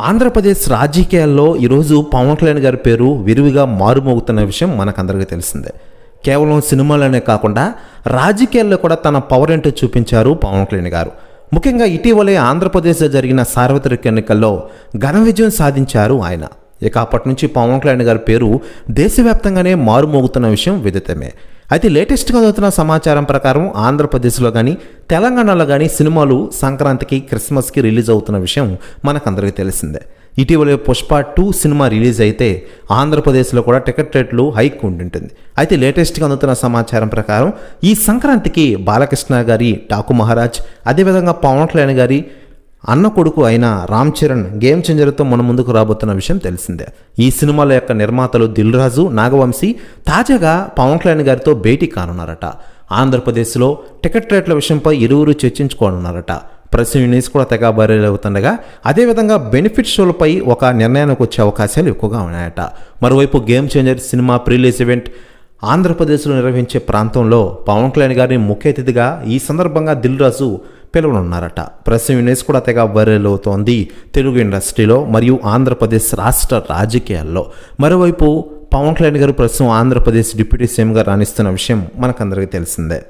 ఆంధ్రప్రదేశ్ రాజకీయాల్లో ఈరోజు పవన్ కళ్యాణ్ గారి పేరు విరివిగా మారుమోగుతున్న విషయం మనకందరికీ తెలిసిందే. కేవలం సినిమాలోనే కాకుండా రాజకీయాల్లో కూడా తన పవర్ ఏంటో చూపించారు పవన్ కళ్యాణ్ గారు. ముఖ్యంగా ఇటీవలే ఆంధ్రప్రదేశ్లో జరిగిన సార్వత్రిక ఎన్నికల్లో ఘన విజయం సాధించారు ఆయన. ఇక అప్పటి నుంచి పవన్ కళ్యాణ్ గారి పేరు దేశవ్యాప్తంగానే మారుమోగుతున్న విషయం విదితమే. అయితే లేటెస్ట్గా చదువుతున్న సమాచారం ప్రకారం ఆంధ్రప్రదేశ్లో కానీ తెలంగాణలో కానీ సినిమాలు సంక్రాంతికి క్రిస్మస్కి రిలీజ్ అవుతున్న విషయం మనకందరికీ తెలిసిందే. ఇటీవలే పుష్ప టూ సినిమా రిలీజ్ అయితే ఆంధ్రప్రదేశ్లో కూడా టికెట్ రేట్లు హైక్ ఉంటుంటుంది అయితే లేటెస్ట్గా అందుతున్న సమాచారం ప్రకారం ఈ సంక్రాంతికి బాలకృష్ణ గారి టాకు మహారాజ్ అదేవిధంగా పవన్ కళ్యాణ్ గారి అన్న కొడుకు అయిన రామ్ చరణ్ గేమ్ చేంజర్తో మన ముందుకు రాబోతున్న విషయం తెలిసిందే. ఈ సినిమాల యొక్క నిర్మాతలు దిల్ రాజు నాగవంశీ తాజాగా పవన్ కళ్యాణ్ గారితో భేటీ కానున్నారట. ఆంధ్రప్రదేశ్లో టికెట్ రేట్ల విషయంపై ఇరువురు చర్చించుకోనున్నారట. ప్రెస్ యూనిస్ కూడా తెగ అవుతుండగా అదేవిధంగా బెనిఫిట్ షోలపై ఒక నిర్ణయానికి వచ్చే అవకాశాలు ఎక్కువగా ఉన్నాయట. మరోవైపు game changer cinema pre release event ఆంధ్రప్రదేశ్లో నిర్వహించే ప్రాంతంలో పవన్ కళ్యాణ్ గారిని ముఖ్య అతిథిగా ఈ సందర్భంగా దిల్ రాజు పిలువనున్నారట. ప్రస్తుతం యూనిస్ కూడా తెగ వైరల్ అవుతోంది. తెలుగు ఇండస్ట్రీలో మరియు ఆంధ్రప్రదేశ్ రాష్ట్ర రాజకీయాల్లో. మరోవైపు పవన్ కళ్యాణ్ గారు ప్రస్తుతం ఆంధ్రప్రదేశ్ డిప్యూటీ సీఎంగా రాణిస్తున్న విషయం మనకందరికీ తెలిసిందే.